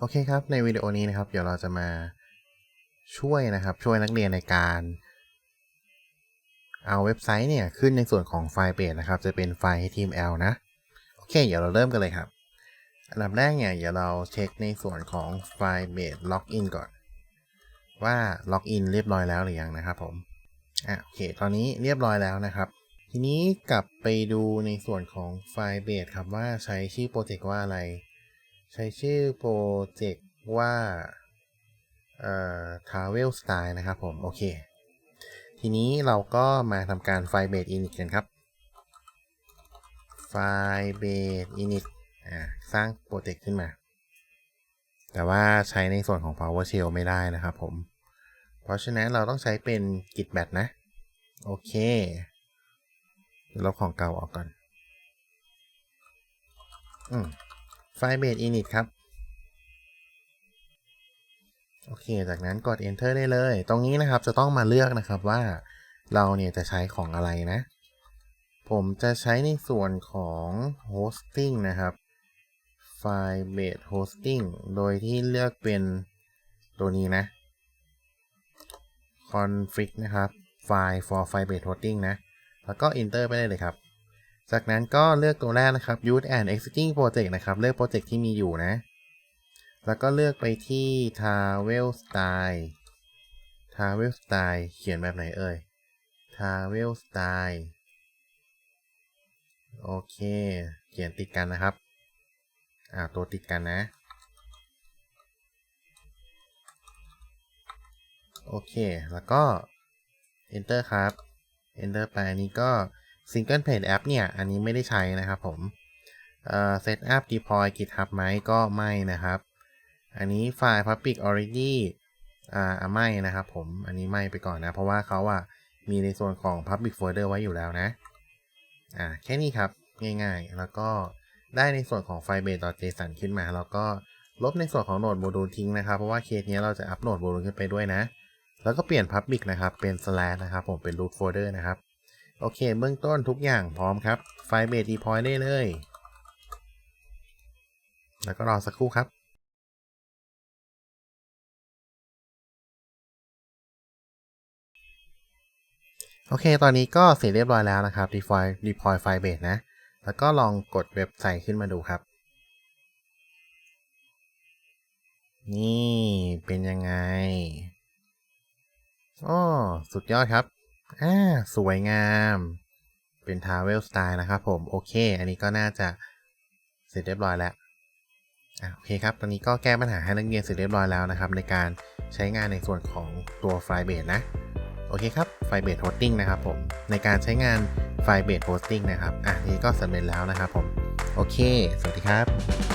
โอเคครับ ในวิดีโอนี้นะครับ เดี๋ยวเราจะมาช่วยนะครับช่วยนักเรียนในการเอาเว็บไซต์เนี่ยขึ้นในส่วนของไฟล์เบสนะครับ จะเป็นไฟล์ HTML นะ โอเค เดี๋ยวเราเริ่มกันเลยครับ อันดับแรกเนี่ยเดี๋ยวเราเช็คในส่วนของไฟล์เบสล็อกอินก่อน ว่าล็อกอินเรียบร้อยแล้วหรือยังนะครับผมอะโอเค ตอนนี้เรียบร้อยแล้วนะครับ ทีนี้กลับไปดูในส่วนของไฟล์เบสครับว่าใช้ชื่อโปรเจกต์ว่าอะไร ใช้ชื่อโปรเจกต์ว่าเอ่อ Travel Style นะครับผม โอเค ทีนี้เราก็มาทำการไฟล์เบส init กันครับไฟล์เบส init อ่าสร้างโปรเจกต์ขึ้นมา แต่ว่าใช้ในส่วนของ PowerShell ไม่ได้นะครับผม เพราะฉะนั้นเราต้องใช้เป็น git bat นะ โอเคเดี๋ยวลบของเก่าออกก่อน อืม ไฟล์เบส init ครับ โอเค จากนั้นกด enter ได้เลย ตรงนี้นะครับจะต้องมาเลือกนะครับว่าเราเนี่ยจะใช้ของอะไรนะ ผมจะใช้ในส่วนของ hosting นะครับไฟล์ base hosting โดยที่เลือกเป็นตัวนี้นะ config นะครับ file for file base hosting นะ แล้วก็ enter ไปได้เลยครับ จากนั้นก็เลือกตัวแรกนะครับ use and existing project นะครับ เลือกโปรเจกต์ที่มีอยู่นะ แล้วก็เลือกไปที่ travel style travel style เขียนแบบไหนเอ่ย travel style โอเค เขียนติดกันนะครับ อ่า ตัวติดกันนะ โอเค แล้วก็ enter ครับ enter ไปอันนี้ก็ single page app เนี่ย อันนี้ไม่ได้ใช้นะครับผมเอ่อ set up deploy GitHub ไหมก็ไม่นะครับ อันนี้ไฟล์ public already อ่าอะไม่นะครับผม อันนี้ไม่ไปก่อนนะ เพราะว่าเขาอะมีในส่วนของ public folder ไว้อยู่แล้วนะ อ่า แค่นี้ครับ ง่ายๆ แล้วก็ได้ในส่วนของไฟล์ base.json ขึ้นมา แล้วก็ลบในส่วนของโหนดโมดูลทิ้งนะครับ เพราะว่าเคสนี้เราจะอัปโหลดโมดูลขึ้นไปด้วยนะ แล้วก็เปลี่ยน public นะครับ เป็น slash นะครับ ผมเป็น root folder นะครับ โอเค เบื้องต้นทุกอย่างพร้อมครับ ไฟล์ base deploy ได้เลย แล้วก็รอสักครู่ครับโอเค ตอนนี้ก็เสร็จเรียบร้อยแล้วนะครับ deploy deploy file base นะ แล้วก็ลองกดเว็บไซต์ขึ้นมาดูครับ นี่เป็นยังไงอ้อสุดยอดครับ อ่าสวยงาม เป็น travel style นะครับผม โอเค อันนี้ก็น่าจะเสร็จเรียบร้อยแล้วโอเคครับ ตอนนี้ก็แก้ปัญหาให้นักเรียนเสร็จเรียบร้อยแล้วนะครับ ในการใช้งานในส่วนของตัวไฟเบสนะ โอเคครับไฟเบสโฮสติ้งนะครับผม ในการใช้งานไฟเบสโฮสติ้งนะครับ อะ นี่ก็สำเร็จแล้วนะครับผม โอเค สวัสดีครับ